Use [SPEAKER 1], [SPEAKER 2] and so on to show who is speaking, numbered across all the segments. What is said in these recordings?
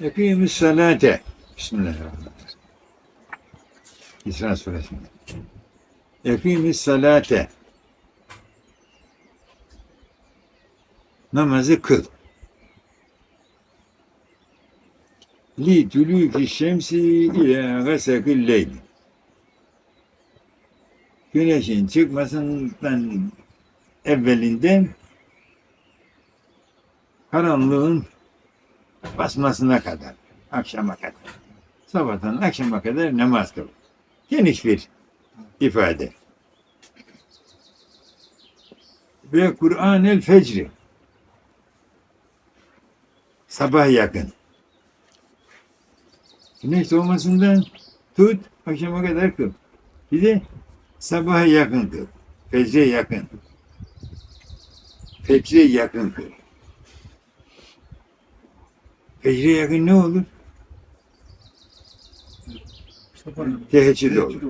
[SPEAKER 1] Ekîmü salate. Bismillahirrahmanirrahim. İsra suresinde. Ekîmü salate. Namazı kıl. Li dülûki şemsi ile gasakil leyl. Güneşin çıkmasından evvelinden karanlığın basmasına kadar, akşama kadar. Sabahtan akşama kadar namaz kıl. Geniş bir ifade. Ve Kur'an el fecri. Sabah yakın. Güneş doğmasından tut, akşama kadar kıl. Bir de sabaha yakın kıl. Fecre yakın. Fecre yakın kıl. Fecre yakın ne olur? Teheccüd olur.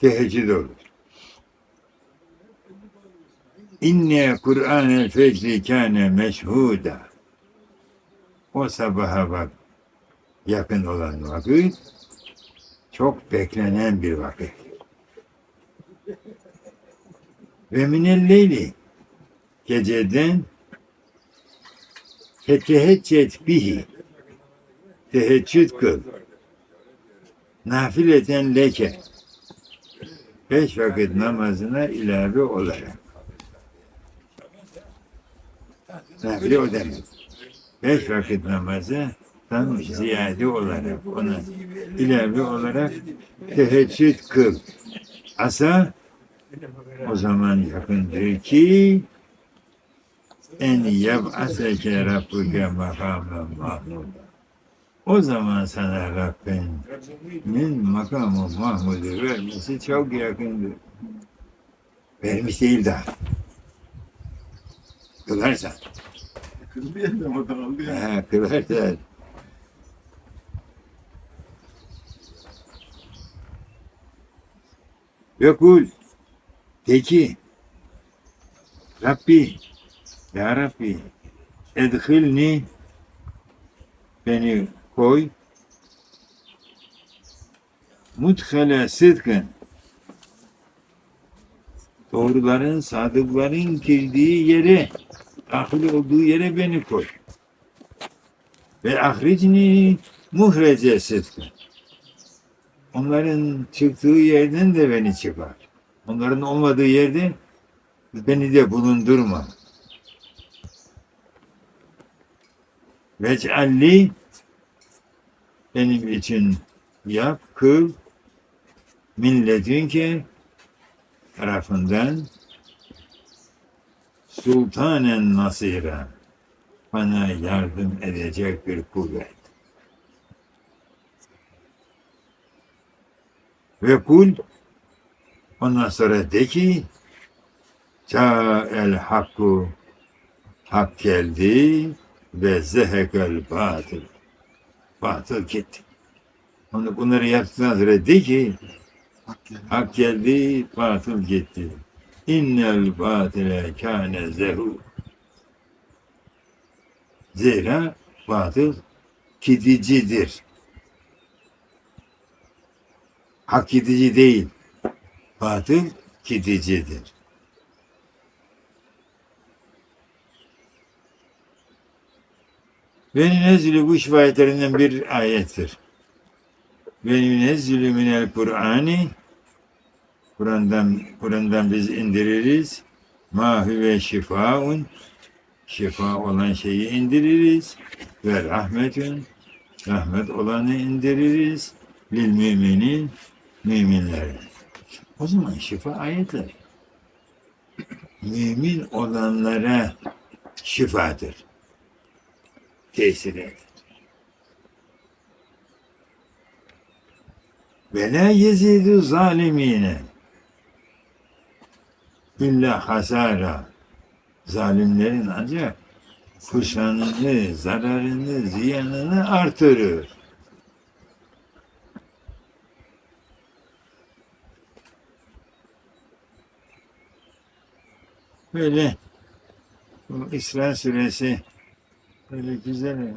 [SPEAKER 1] Teheccüd olur. İnne Kur'an-el fecri kâne meşhuda. O sabaha bak yakın olan vakit çok beklenen bir vakit. Ve minel leyli geceden feteheccet bihi. Teheccüd kıl. Nafileten leke. Beş vakit namazına ilave olarak. Nafile o demek. Beş vakit namazı tam ziyade olarak ona ilave olarak teheccüd kıl. Asa o zaman yakındır ki en yeb'aseke rabbuke makamen mahmuda. O zaman sana Rabbinin makamı Mahmud'u vermesi çok yakındır. Vermiş değil daha. Kılarsan.
[SPEAKER 2] O da kaldı ya.
[SPEAKER 1] Ha, kılarsan. Ve kul. De ki. Rabbi. Ya Rabbi. Edhilni. Beni koy. Mudhale sıdkın. Doğruların, sadıkların girdiği yere, dahil olduğu yere beni koy. Ve ahricni muhrece sıdkın. Onların çıktığı yerden de beni çıkar. Onların olmadığı yerde beni de bulundurma. Vec'alli benim için yap, kıl milletünke tarafından sultanen nasira bana yardım edecek bir kuvvet. Ve kul ondan sonra de ki el hakku hak geldi ve zehekel batıl batıl gitti. Onu bunları yaptıktan sonra de ki hak geldi batıl gitti. İnnel batile kâne zehu. Zira batıl gidicidir. Hak gidici değil. Batıl gidicidir. Ve nezzülü bu şifayetlerinden bir ayettir. Ve nezzülü minel Kur'ani Kur'an'dan Kur'an'dan biz indiririz. Ma huve şifaun şifa olan şeyi indiririz ve rahmetün rahmet olanı indiririz lil müminin müminlere. O zaman şifa ayetler. Mümin olanlara şifadır. Tesir eder. Ve la yezidu zalimine illa hasara. Zalimlerin ancak kuşanını, zararını, ziyanını artırır. Böyle bu İsra suresi Öyle güzel.